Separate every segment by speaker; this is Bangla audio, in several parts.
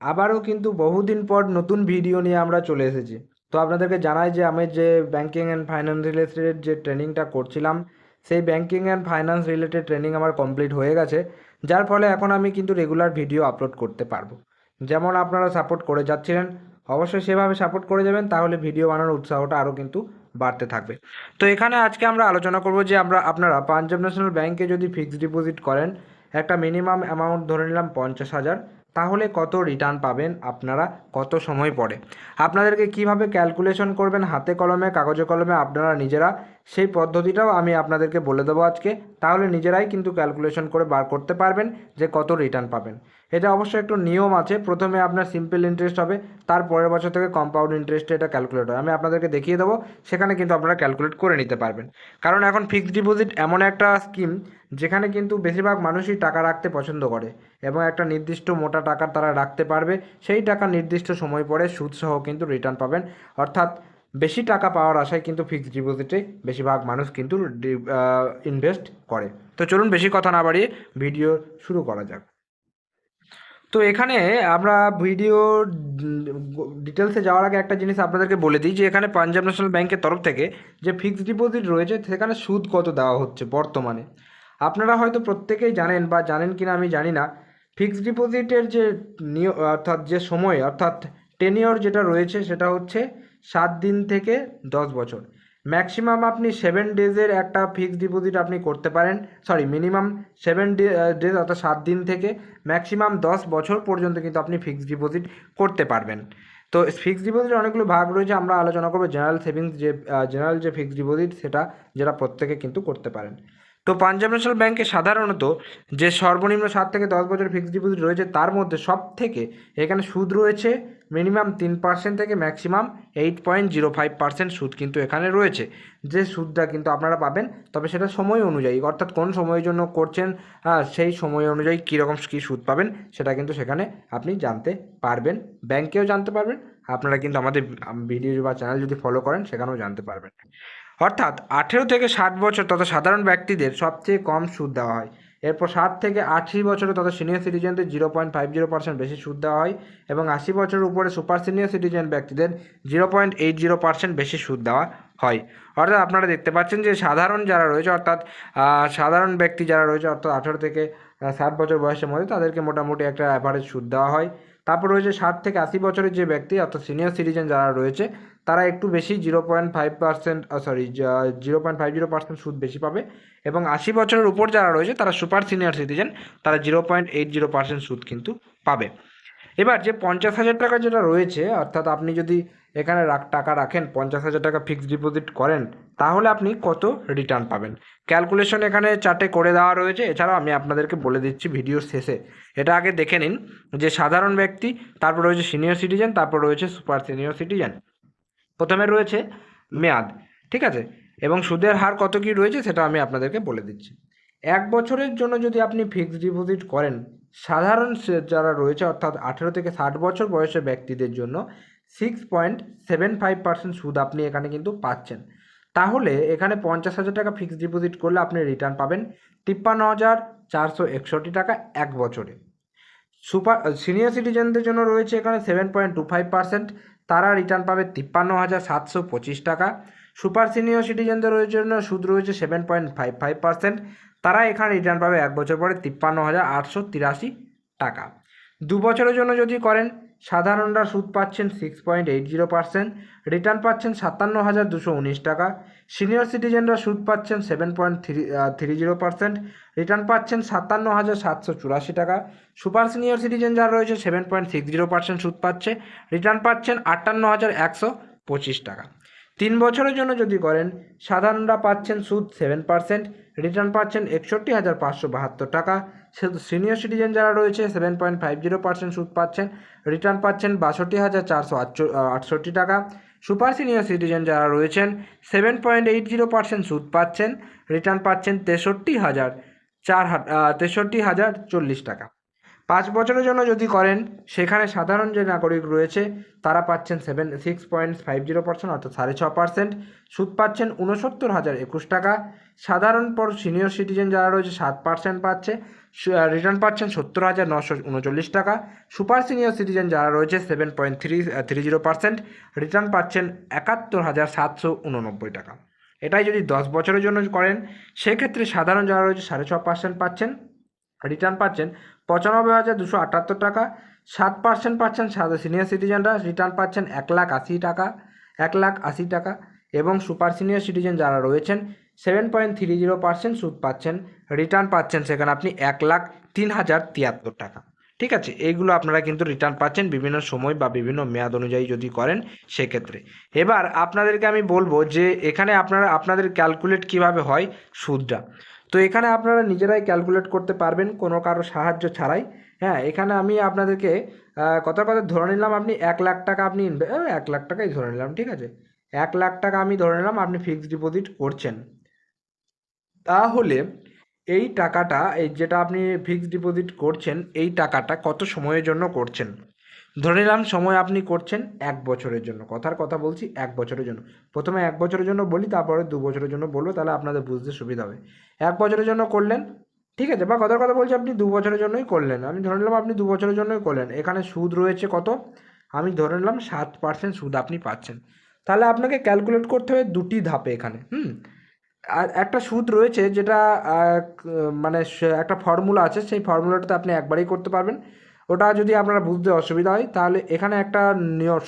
Speaker 1: আবারও কিন্তু বহুদিন পর নতুন ভিডিও নিয়ে আমরা চলে এসেছি। তো আপনাদেরকে জানাই যে আমি যে ব্যাঙ্কিং অ্যান্ড ফাইন্যান্স রিলেটেড যে ট্রেনিংটা করছিলাম, সেই banking and finance related training আমার কমপ্লিট হয়ে গেছে, যার ফলে এখন আমি কিন্তু রেগুলার ভিডিও আপলোড করতে পারব। যেমন আপনারা সাপোর্ট করে যাচ্ছিলেন, অবশ্যই সেভাবে সাপোর্ট করে যাবেন, তাহলে ভিডিও বানানোর উৎসাহটা আরও কিন্তু বাড়তে থাকবে। তো এখানে আজকে আমরা আলোচনা করব যে আমরা, আপনারা পাঞ্জাব ন্যাশনাল ব্যাংকে যদি ফিক্সড ডিপোজিট করেন, একটা মিনিমাম অ্যামাউন্ট ধরে নিলাম পঞ্চাশ হাজার তাহলে কত রিটার্ন পাবেন আপনারা? কত সময় পরে? আপনাদেরকে কীভাবে ক্যালকুলেশন করবেন? হাতে কলমে, কাগজে কলমে আপনারা নিজেরা সেই পদ্ধতিটাও আমি আপনাদেরকে বলে দেবো আজকে। তাহলে নিজেরাই কিন্তু ক্যালকুলেশন করে বার করতে পারবেন যে কত রিটার্ন পাবেন। এটা অবশ্যই একটু নিয়ম আছে। প্রথমে আপনার সিম্পল ইন্টারেস্ট হবে, তার পরের বছর থেকে কম্পাউন্ড ইন্টারেস্টে এটা ক্যালকুলেট হয় আমি আপনাদেরকে দেখিয়ে দেবো, সেখানে কিন্তু আপনারা ক্যালকুলেট করে নিতে পারবেন। কারণ এখন ফিক্সড ডিপোজিট এমন একটা স্কিম যেখানে কিন্তু বেশিরভাগ মানুষই টাকা রাখতে পছন্দ করে এবং একটা নির্দিষ্ট মোটা টাকা তারা রাখতে পারবে, সেই টাকা নির্দিষ্ট সময় পরে সুদসহ কিন্তু রিটার্ন পাবেন। অর্থাৎ বেশি টাকা পাওয়ার আশায় কিন্তু ফিক্সড ডিপোজিটে বেশিরভাগ মানুষ কিন্তু ইনভেস্ট করে। তো চলুন বেশি কথা না বাড়িয়ে ভিডিও শুরু করা যাক। তো এখানে আমরা ভিডিও ডিটেলসে যাওয়ার আগে একটা জিনিস আপনাদেরকে বলে দিই যে এখানে পাঞ্জাব ন্যাশনাল ব্যাংকের তরফ থেকে যে ফিক্সড ডিপোজিট রয়েছে সেখানে সুদ কত দেওয়া হচ্ছে বর্তমানে। আপনারা হয়তো প্রত্যেকেই জানেন বা জানেন কিনা আমি জানি না, ফিক্সড ডিপোজিটের যে নিয়, অর্থাৎ যে সময়, অর্থাৎ টেনিয়র যেটা রয়েছে সেটা হচ্ছে সাত দিন থেকে দশ বছর। ম্যাক্সিমাম আপনি সেভেন ডেজের একটা ফিক্সড ডিপোজিট আপনি করতে পারেন। সরি মিনিমাম সেভেন ডেজ অর্থাৎ সাত দিন থেকে ম্যাক্সিমাম দশ বছর পর্যন্ত কিন্তু আপনি ফিক্সড ডিপোজিট করতে পারবেন। তো ফিক্সড ডিপোজিটের অনেকগুলো ভাগ রয়েছে, আমরা আলোচনা করব জেনারেল সেভিংস যে জেনারেল যে ফিক্সড ডিপোজিট সেটা যেটা প্রত্যেকে কিন্তু করতে পারেন। তো পাঞ্জাব ন্যাশনাল ব্যাংকে সাধারণত যে সর্বনিম্ন সাত থেকে দশ বছর ফিক্সড ডিপোজিট রয়েছে, তার মধ্যে সব থেকে এখানে সুদ রয়েছে মিনিমাম তিন পার্সেন্ট থেকে maximum eight point zero five percent সুদ কিন্তু এখানে রয়েছে। যে সুদটা কিন্তু আপনারা পাবেন তবে সেটা সময় অনুযায়ী অর্থাৎ কোন সময়ের জন্য করছেন আহ, সেই সময় অনুযায়ী কীরকম কী সুদ পাবেন সেটা কিন্তু সেখানে আপনি জানতে পারবেন ব্যাংকেও জানতে পারবেন আপনারা কিন্তু আমাদের ভিডিও বা চ্যানেল যদি ফলো করেন সেখানেও জানতে পারবেন। অর্থাৎ আঠেরো থেকে ষাট বছর তথা সাধারণ ব্যক্তিদের সবচেয়ে কম সুদ দেওয়া হয়। এরপর ষাট থেকে আশি বছরে তথা senior সিটিজেনদের zero point five zero percent বেশি সুদ দেওয়া হয় এবং আশি বছরের উপরে সুপার সিনিয়র সিটিজেন ব্যক্তিদের zero point eight zero percent বেশি সুদ দেওয়া হয়। অর্থাৎ আপনারা দেখতে পাচ্ছেন যে সাধারণ যারা রয়েছে, অর্থাৎ সাধারণ ব্যক্তি যারা রয়েছে, অর্থাৎ আঠেরো থেকে ষাট বছর বয়সের মধ্যে তাদেরকে মোটামুটি একটা অ্যাভারেজ সুদ দেওয়া হয়। তারপর রয়েছে ষাট থেকে আশি বছরের যে ব্যক্তি, অর্থাৎ সিনিয়র সিটিজেন যারা রয়েছে তারা একটু বেশি zero point five percent sorry zero point five zero percent সুদ বেশি পাবে এবং আশি বছরের উপর যারা রয়েছে তারা সুপার সিনিয়র সিটিজেন তারা zero point eight zero percent সুদ কিন্তু পাবে। এবার যে পঞ্চাশ হাজার টাকা যেটা রয়েছে, অর্থাৎ আপনি যদি এখানে টাকা রাখেন, পঞ্চাশ হাজার টাকা ফিক্সড ডিপোজিট করেন, তাহলে আপনি কত রিটার্ন পাবেন? ক্যালকুলেশন এখানে চার্টে করে দেওয়া রয়েছে, এছাড়াও আমি আপনাদেরকে বলে দিচ্ছি ভিডিওর শেষে। এটা আগে দেখে নিন, যে সাধারণ ব্যক্তি, তারপর রয়েছে সিনিয়র সিটিজেন তারপর রয়েছে সুপার সিনিয়র সিটিজেন প্রথমে রয়েছে মেয়াদ, ঠিক আছে? এবং সুদের হার কত কী রয়েছে সেটা আমি আপনাদেরকে বলে দিচ্ছি। এক বছরের জন্য যদি আপনি ফিক্সড ডিপোজিট করেন, সাধারণ যারা রয়েছে, অর্থাৎ আঠেরো থেকে ষাট বছর বয়সের ব্যক্তিদের জন্য six point seven five percent সুদ আপনি এখানে কিন্তু পাচ্ছেন। তাহলে এখানে পঞ্চাশ হাজার টাকা ফিক্সড ডিপোজিট করলে আপনি রিটার্ন পাবেন তিপ্পান্ন হাজার চারশো একষট্টি টাকা এক বছরে। সুপার সিনিয়র সিটিজেনদের জন্য রয়েছে এখানে seven point two five percent তারা রিটার্ন পাবে তিপ্পান্ন হাজার সাতশো পঁচিশ টাকা। সুপার সিনিয়র সিটিজেনদের জন্য সুদ রয়েছে seven point five five percent তারা এখানে রিটার্ন পাবে এক বছর পরে তিপ্পান্ন হাজার আটশো তিরাশি টাকা। দু বছরের জন্য যদি করেন সাধারণরা সুদ পাচ্ছেন six point eight zero percent return পাচ্ছেন সাতান্ন হাজার দুশো উনিশ টাকা সিনিয়র সিটিজেনরা সুদ পাচ্ছেন seven point three three zero percent return পাচ্ছেন সাতান্ন হাজার সাতশো চুরাশি টাকা, সুপার সিনিয়র সিটিজেন যারা রয়েছে seven point six zero percent সুদ পাচ্ছে রিটার্ন পাচ্ছেন আটান্ন হাজার একশো পঁচিশ টাকা। তিন বছরের জন্য যদি করেন, সাধারণরা পাচ্ছেন সুদ সেভেন পার্সেন্ট রিটার্ন পাচ্ছেন একষট্টি হাজার পাঁচশো বাহাত্তর টাকা। সিনিয়র সিটিজেন যারা রয়েছে seven point five zero percent সুদ পাচ্ছেন রিটার্ন পাচ্ছেন বাষট্টি হাজার চারশো আটষট্টি টাকা। সুপার সিনিয়র সিটিজেন যারা রয়েছেন seven point eight zero percent সুদ পাচ্ছেন রিটার্ন পাচ্ছেন তেষট্টি হাজার চার তেষট্টি হাজার চল্লিশ টাকা। পাঁচ বছরের জন্য যদি করেন, সেখানে সাধারণ যে নাগরিক রয়েছে, তারা পাচ্ছেন seven six point five zero percent অর্থাৎ সাড়ে ছ পার্সেন্ট সুদ পাচ্ছেন উনসত্তর হাজার একুশ টাকা। সাধারণ পর সিনিয়র সিটিজেন যারা রয়েছে, সাত পার্সেন্ট পাচ্ছে। রিটার্ন পাচ্ছেন সত্তর হাজার নশো উনচল্লিশ টাকা। সুপার সিনিয়র সিটিজেন যারা রয়েছে seven point three three zero percent return পাচ্ছেন একাত্তর হাজার সাতশো উননব্বই টাকা। এটাই যদি দশ বছরের জন্য করেন, সেক্ষেত্রে সাধারণ যারা রয়েছে, সাড়ে ছ পার্সেন্ট পাচ্ছেন। রিটার্ন পাচ্ছেন পঁচানব্বই হাজার দুশো আটাত্তর টাকা, সাত পার্সেন্ট পাচ্ছেন সিনিয়র সিটিজেনরা রিটার্ন পাচ্ছেন এক লাখ আশি টাকা, এক লাখ আশি টাকা এবং সুপার সিনিয়র সিটিজেন যারা রয়েছেন seven point three zero percent সুদ পাচ্ছেন রিটার্ন পাচ্ছেন সেখানে আপনি এক লাখ তিন হাজার তিয়াত্তর টাকা। ঠিক আছে, এইগুলো আপনারা কিন্তু রিটার্ন পাচ্ছেন বিভিন্ন সময় বা বিভিন্ন মেয়াদ অনুযায়ী যদি করেন সেক্ষেত্রে। এবার আপনাদেরকে আমি বলব যে এখানে আপনারা, আপনাদের ক্যালকুলেট কীভাবে হয় সুদটা। তো এখানে আপনারা নিজেরাই ক্যালকুলেট করতে পারবেন কোনো কারও সাহায্য ছাড়াই। হ্যাঁ এখানে আমি আপনাদেরকে কথা কথা ধরে নিলাম আপনি এক লাখ টাকা আপনি এক লাখ টাকাই ধরে নিলাম, ঠিক আছে? এক লাখ টাকা আমি ধরে নিলাম, আপনি ফিক্সড ডিপোজিট করছেন। তাহলে এই টাকাটা, এই যেটা আপনি ফিক্সড ডিপোজিট করছেন, এই টাকাটা কত সময়ের জন্য করছেন? ধরে নিলাম সময় আপনি করছেন এক বছরের জন্য, কথার কথা বলছি এক বছরের জন্য। প্রথমে এক বছরের জন্য বলি, তারপরে দু বছরের জন্য বলব, তাহলে আপনাদের বুঝতে সুবিধা হবে। এক বছরের জন্য করলেন, ঠিক আছে, বা কথার কথা বলছি আপনি দু বছরের জন্যই করলেন। আমি ধরে নিলাম আপনি দু বছরের জন্যই করলেন, এখানে সুদ রয়েছে কত? আমি ধরে নিলাম সাত পার্সেন্ট সুদ আপনি পাচ্ছেন। তাহলে আপনাকে ক্যালকুলেট করতে হবে দুটি ধাপে এখানে, হুম? আর একটা সুদ রয়েছে যেটা মানে একটা ফর্মুলা আছে, সেই ফর্মুলাটাতে আপনি একবারেই করতে পারবেন। ওটা যদি আপনারা বুঝতে অসুবিধা হয়, তাহলে এখানে একটা নিয়ম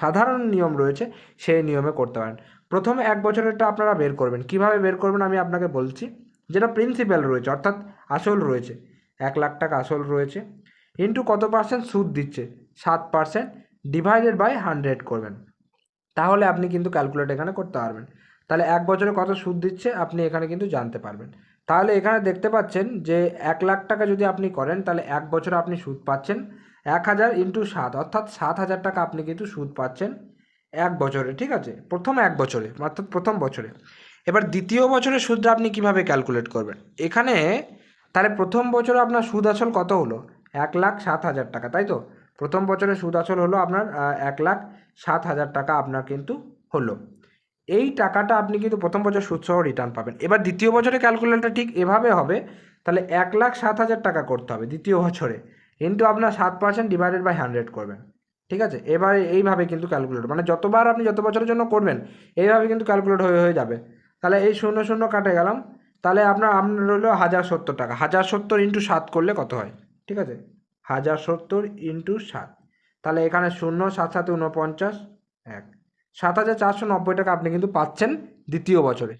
Speaker 1: সাধারণ নিয়ম রয়েছে, সেই নিয়মে করতে পারেন। প্রথমে এক বছরেরটা আপনারা বের করবেন। কীভাবে বের করবেন আমি আপনাকে বলছি। যেটা প্রিন্সিপাল রয়েছে, অর্থাৎ আসল রয়েছে, এক লাখ টাকা আসল রয়েছে ইন্টু কত পার্সেন্ট সুদ দিচ্ছে, সাত পার্সেন্ট ডিভাইডেড বাই হান্ড্রেড করবেন। তাহলে আপনি কিন্তু ক্যালকুলেট এখানে করতে পারবেন। তাহলে এক বছরে কত সুদ দিচ্ছে, আপনি এখানে কিন্তু জানতে পারবেন। তাহলে এখানে দেখতে পাচ্ছেন যে এক লাখ টাকা যদি আপনি করেন, তাহলে এক বছরে আপনি সুদ পাচ্ছেন এক হাজার ইন্টু সাত, অর্থাৎ সাত হাজার টাকা আপনি কিন্তু সুদ পাচ্ছেন এক বছরে, ঠিক আছে? প্রথম এক বছরে, অর্থাৎ প্রথম বছরে। এবার দ্বিতীয় বছরের সুদটা আপনি কীভাবে ক্যালকুলেট করবেন? এখানে তাহলে প্রথম বছরে আপনার সুদ আসল কত হলো? এক লাখ সাত হাজার টাকা, তাই তো? প্রথম বছরে সুদ আসল হলো আপনার এক লাখ সাত হাজার টাকা আপনার কিন্তু হলো। এই টাকাটা আপনি কিন্তু প্রথম বছর সুদসহ রিটার্ন পাবেন। এবার দ্বিতীয় বছরে ক্যালকুলেটটা ঠিক এভাবে হবে, তাহলে এক লাখ সাত হাজার টাকা করতে হবে দ্বিতীয় বছরে। কিন্তু আপনার সাত পার্সেন্ট ডিভাইডেড বাই হান্ড্রেড করবেন। ঠিক আছে? এবারে এইভাবে কিন্তু ক্যালকুলেট মানে যতবার আপনি যত বছরের জন্য করবেন, এইভাবে কিন্তু ক্যালকুলেট হয়ে হয়ে যাবে। তাহলে এই শূন্য শূন্য কাটে গেলাম। তাহলে আপনার আপনার রইল হাজার সত্তর টাকা। হাজার সত্তর ইন্টু সাত করলে কত হয়? ঠিক আছে? হাজার সত্তর ইন্টু সাত। তাহলে এখানে শূন্য, সাত সাথে উনপঞ্চাশ এক। সাত হাজার চারশো নব্বই টাকা আপনি কিন্তু পাচ্ছেন দ্বিতীয় বছরে।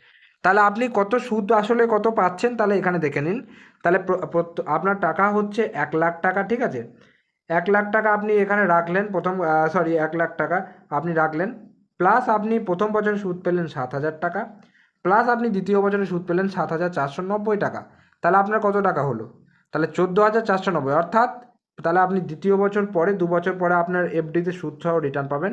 Speaker 1: তাহলে আপনি কত সুদ আসলে কত পাচ্ছেন তাহলে এখানে দেখে নিন। তাহলে আপনার টাকা হচ্ছে এক লাখ টাকা, ঠিক আছে? এক লাখ টাকা আপনি এখানে রাখলেন, প্রথম সরি এক লাখ টাকা আপনি রাখলেন প্লাস আপনি প্রথম বছরে সুদ পেলেন সাত হাজার টাকা প্লাস আপনি দ্বিতীয় বছরে সুদ পেলেন সাত হাজার চারশো নব্বই টাকা। তাহলে আপনার কত টাকা হলো? তাহলে চোদ্দ হাজার চারশো নব্বই, অর্থাৎ তাহলে আপনি দ্বিতীয় বছর পরে, দু বছর পরে আপনার এফডিতে সুদ সহ রিটার্ন পাবেন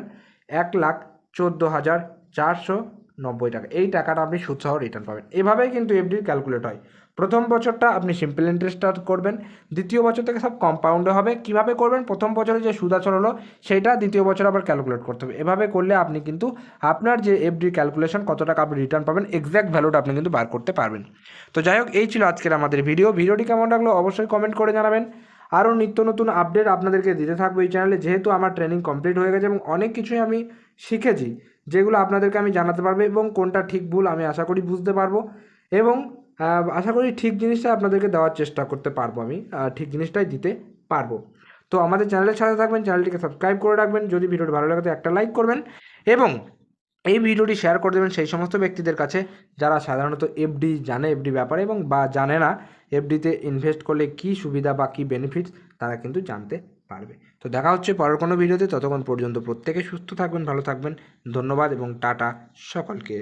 Speaker 1: এক লাখ চোদ্দ হাজার চারশো নব্বই টাকা। এই টাকাটা আপনি সুদ সহ রিটার্ন পাবেন। এভাবেই কিন্তু এফডির ক্যালকুলেট হয়। প্রথম বছরটা আপনি সিম্পল ইন্টারেস্ট করবেন, দ্বিতীয় বছর থেকে সব কম্পাউন্ডে হবে। কীভাবে করবেন? প্রথম বছরে যে সুদ আসল হলো, সেটা দ্বিতীয় বছর আবার ক্যালকুলেট করতে হবে। এভাবে করলে আপনি কিন্তু আপনার যে এফডি ক্যালকুলেশন কত টাকা আপনি রিটার্ন পাবেন এক্স্যাক্ট ভ্যালুটা আপনি কিন্তু বার করতে পারবেন। তো যাই হোক, এই ছিল আজকের আমাদের ভিডিও ভিডিওটি কেমন লাগল? অবশ্যই কমেন্ট করে জানাবেন। আরও নিত্য নতুন আপডেট আপনাদেরকে দিতে থাকব এই চ্যানেলে যেহেতু আমার ট্রেনিং কমপ্লিট হয়ে গেছে এবং অনেক কিছুই আমি শিখেছি, যেগুলো আপনাদেরকে আমি জানাতে পারব এবং কোনটা ঠিক ভুল আমি আশা করি বুঝতে পারব এবং আশা করি ঠিক জিনিসটা আপনাদেরকে দেওয়ার চেষ্টা করতে পারব আমি ঠিক জিনিসটাই দিতে পারব। তো আমাদের চ্যানেলের সাথে থাকবেন চ্যানেলটিকে সাবস্ক্রাইব করে রাখবেন, যদি ভিডিওটি ভালো লাগে তো একটা লাইক করবেন এবং এই ভিডিওটি শেয়ার করে দেবেন সেই সমস্ত ব্যক্তিদের কাছে, যারা সাধারণত এফডি জানে এফডি ব্যাপারে এবং বা জানে না। এফডিতে ইনভেস্ট করলে কি সুবিধা বা কী বেনিফিটস তারা কিন্তু জানতে পারবে। তো দেখা হচ্ছে পরের কোনো ভিডিওতে ততক্ষণ পর্যন্ত প্রত্যেকে সুস্থ থাকবেন, ভালো থাকবেন। ধন্যবাদ এবং টাটা সকলকে।